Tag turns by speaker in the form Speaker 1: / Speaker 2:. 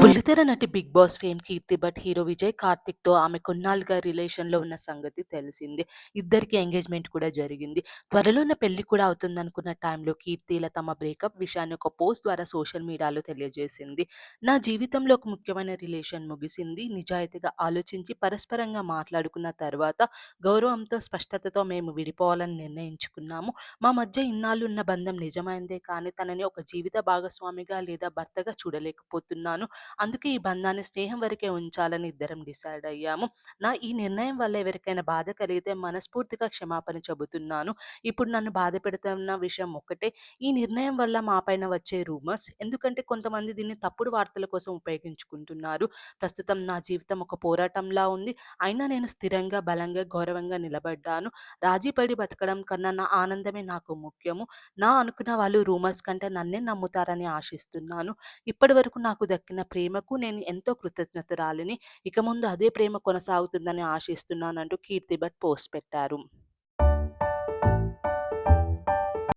Speaker 1: బుల్లితెర నటి 'Bigg Boss' fame Keerthi Bhat hero Vijay కార్తిక్‌తో ఆమె కొన్నాళ్ళుగా రిలేషన్‌లో ఉన్న సంగతి తెలిసిందే. ఇద్దరికీ ఎంగేజ్‌మెంట్ కూడా జరిగింది. త్వరలోనే పెళ్ళి కూడా అవుతుందనుకున్న టైంలో కీర్తి ఇలా తమ బ్రేకప్ విషయాన్ని ఒక పోస్ట్ ద్వారా సోషల్ మీడియాలో తెలియజేసింది. "నా జీవితంలో ఒక ముఖ్యమైన రిలేషన్ ముగిసింది. నిజాయితీగా ఆలోచించి పరస్పరంగా మాట్లాడుకున్న తర్వాత గౌరవంతో, స్పష్టతతో మేము విడిపోవాలని నిర్ణయించుకున్నాము. మా మధ్య ఇన్నాళ్ళు ఉన్న బంధం నిజమైందే కానీ తనని ఒక జీవిత భాగస్వామిగా లేదా భర్తగా చూడలేకపోతున్నాను. అందుకే ఈ బంధాన్ని స్నేహం వరకే ఉంచాలని ఇద్దరం డిసైడ్ అయ్యాము. నా ఈ నిర్ణయం వల్ల ఎవరికైనా బాధ కలిగితే మనస్ఫూర్తిగా క్షమాపణ చెబుతున్నాను. ఇప్పుడు నన్ను బాధపెడుతున్న విషయం ఒక్కటే ఈ నిర్ణయం వల్ల మా పైన వచ్చే రూమర్స్. ఎందుకంటే కొంతమంది దీన్ని తప్పుడు వార్తల కోసం ఉపయోగించుకుంటున్నారు. ప్రస్తుతం నా జీవితం ఒక పోరాటంలా ఉంది. అయినా నేను స్థిరంగా, బలంగా, గౌరవంగా నిలబడ్డాను. రాజీపడి బతకడం కన్నా నా ఆనందమే నాకు ముఖ్యము. నా అనుకున్న వాళ్ళు రూమర్స్ కంటే నన్నే నమ్ముతారని ఆశిస్తున్నాను. ఇప్పటివరకు నాకు దక్కిన ప్రేమకు నేను ఎంతో కృతజ్ఞతురాలిని. ఇక ముందు అదే ప్రేమ కొనసాగుతుందని ఆశిస్తున్నానంటూ కీర్తి భట్ పోస్ట్ పెట్టారు.